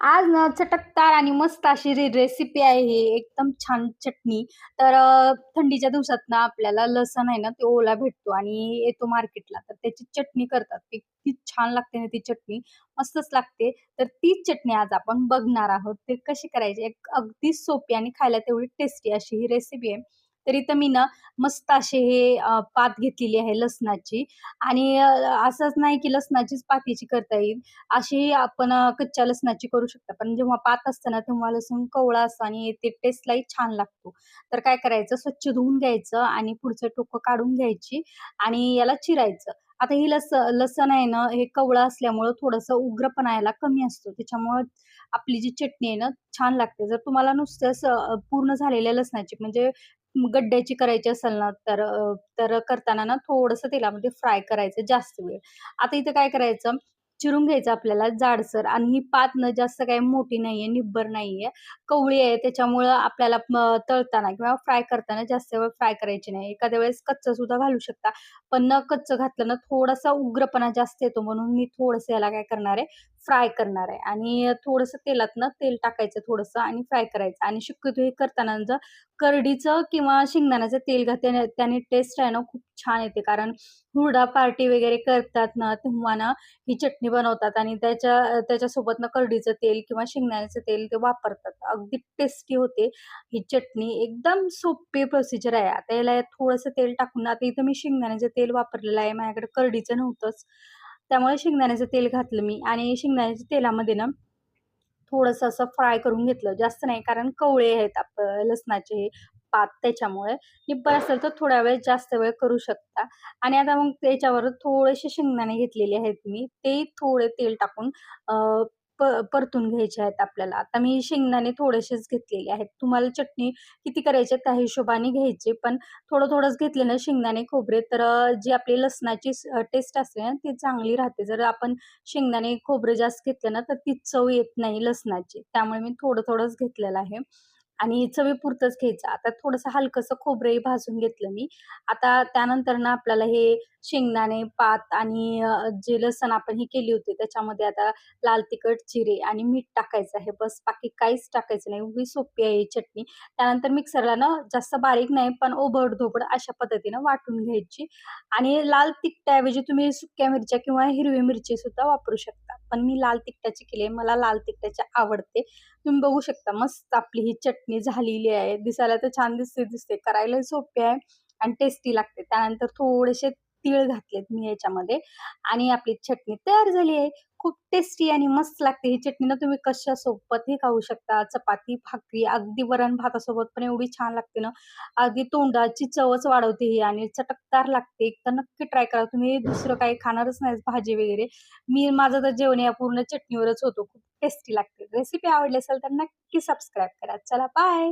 आज ना चटकदार आणि मस्त अशी रे रेसिपी आहे ही एकदम छान चटणी. तर थंडीच्या दिवसात ना आपल्याला लसण आहे ना, ते ओला भेटतो आणि येतो मार्केटला. तर त्याची चटणी करतात. किती छान लागते ना ती चटणी, मस्तच लागते. तर तीच चटणी आज आपण बघणार आहोत. ते कशी करायची? एक अगदी सोपी आणि खायला तेवढी टेस्टी अशी ही रेसिपी आहे. तर इथं मी ना मस्त असे हे पात घेतलेली आहे लसणाची आणि असंच नाही की लसणाचीच पातीची करता येईल. अशी आपण कच्च्या लसणाची करू शकता. पण जेव्हा पात असतं ना, तेव्हा लसूण कवळा असतो आणि ते टेस्टलाही छान लागतो. तर काय करायचं, स्वच्छ धुवून घ्यायचं आणि पुढचं टोकं काढून घ्यायची आणि याला चिरायचं. आता ही लस लसण आहे ना, हे कवळं असल्यामुळं थोडंसं उग्रपणा याला कमी असतो. त्याच्यामुळं आपली जी चटणी आहे ना, छान लागते. जर तुम्हाला नुसतंच पूर्ण झालेल्या लसणाची म्हणजे गड्ड्याची करायची असेल ना, तर तर करताना ना थोडंसं तेलामध्ये फ्राय करायचं जास्त वेळ. आता इथं काय करायचं, चिरून घ्यायचं आपल्याला जाडसर आणि ही पात ना जास्त काही मोठी नाहीये, निब्बर नाहीये. कवळी आहे त्याच्यामुळं आपल्याला तळताना किंवा फ्राय करताना जास्त वेळ फ्राय करायची नाही. एखाद्या वेळेस कच्चं सुद्धा घालू शकता. पण न कच्चं घातलं ना थोडासा उग्रपणा जास्त येतो म्हणून मी थोडंसं याला काय करणार आहे, फ्राय करणार आहे आणि थोडंसं तेलात ना तेल टाकायचं थोडंसं आणि फ्राय करायचं आणि शक्यतो हे करताना जर करडीचं किंवा शेंगदाण्याचं तेल घातल्याने त्याने टेस्ट आहे ना खूप छान येते. कारण हुरडा पार्टी वगैरे करतात ना, तेव्हा ना ही चटणी बनवतात आणि त्याच्या त्याच्यासोबत ना करडीचं तेल किंवा शेंगदाण्याचं तेल ते वापरतात. अगदी टेस्टी होते ही चटणी. एकदम सोपी प्रोसिजर आहे. आता याला थोडंसं तेल टाकून आता इथं मी शेंगदाण्याचं तेल वापरलेलं आहे. माझ्याकडे करडीचं नव्हतंच. त्यामुळे शेंगदाण्याचं तेल घातलं मी आणि शेंगदाण्याच्या तेलामध्ये ना थोडंसं असं फ्राय करून घेतलं. जास्त नाही कारण कवळे आहेत आप लसणाचे हे पात त्याच्यामुळे. निब्बर असेल तर थोड्या वेळ जास्त वेळ करू शकता आणि आता मग त्याच्यावर थोडेसे शेंगदाणे घेतलेले आहेत मी. ते थोडे तेल टाकून प परतून घ्यायचे आहेत आपल्याला. आता मी शेंगदाणे थोडेसेच घेतलेले आहेत. तुम्हाला चटणी किती करायची आहे त्या हिशोबाने घ्यायची पण थोडं-थोडंच घेतले ना शेंगदाणे, खोबरे तर जी आपली लसणाची टेस्ट असते ना ती चांगली राहते. जर आपण शेंगदाणे, खोबरे जास्त घेतले ना, तर ती चव येत नाही लसणाची. त्यामुळे मी थोडं-थोडंच घेतलेलं आहे आणि चवीपुरतंच घ्यायचं. आता थोडंसं हलकंसं खोबरंही भाजून घेतलं मी. आता त्यानंतर ना आपल्याला हे शेंगदाणे, पात आणि जे लसण आपण हे केली होती त्याच्यामध्ये आता लाल तिखट, जिरे आणि मीठ टाकायचं आहे. बस बाकी काहीच टाकायचं नाही. एवढी सोपी आहे चटणी. त्यानंतर मिक्सरला ना जास्त बारीक नाही, पण ओबड-धोबड अशा पद्धतीनं वाटून घ्यायची आणि लाल तिखटाऐवजी तुम्ही सुक्या मिरच्या किंवा हिरवी मिरची सुद्धा वापरू शकता. पण मी लाल तिखटाची केली आहे. मला लाल तिखटाची आवडते. तुम्ही बघू शकता मस्त आपली ही चटणी झालेली आहे. दिसायला तर छान दिसते दिसते. करायलाही सोपी आहे आणि टेस्टी लागते. त्यानंतर थोडेसे तीळ घातलेत मी याच्यामध्ये आणि आपली चटणी तयार झाली आहे. खूप टेस्टी आणि मस्त लागते ही चटणी ना तुम्ही कशासोबतही खाऊ शकता. चपाती, भाकरी, अगदी वरण-भातासोबत पण एवढी छान लागते ना, अगदी तोंडाची चवच वाढवते ही आणि चटकदार लागते. तर नक्की ट्राय करा. तुम्ही दुसरं काही खाणारच नाही भाजी वगैरे. मी माझं तर जेवण या पूर्ण चटणीवरच होतो खूप टेस्टी लागते. रेसिपी आवडली असेल तर नक्की सबस्क्राईब करा. चला बाय.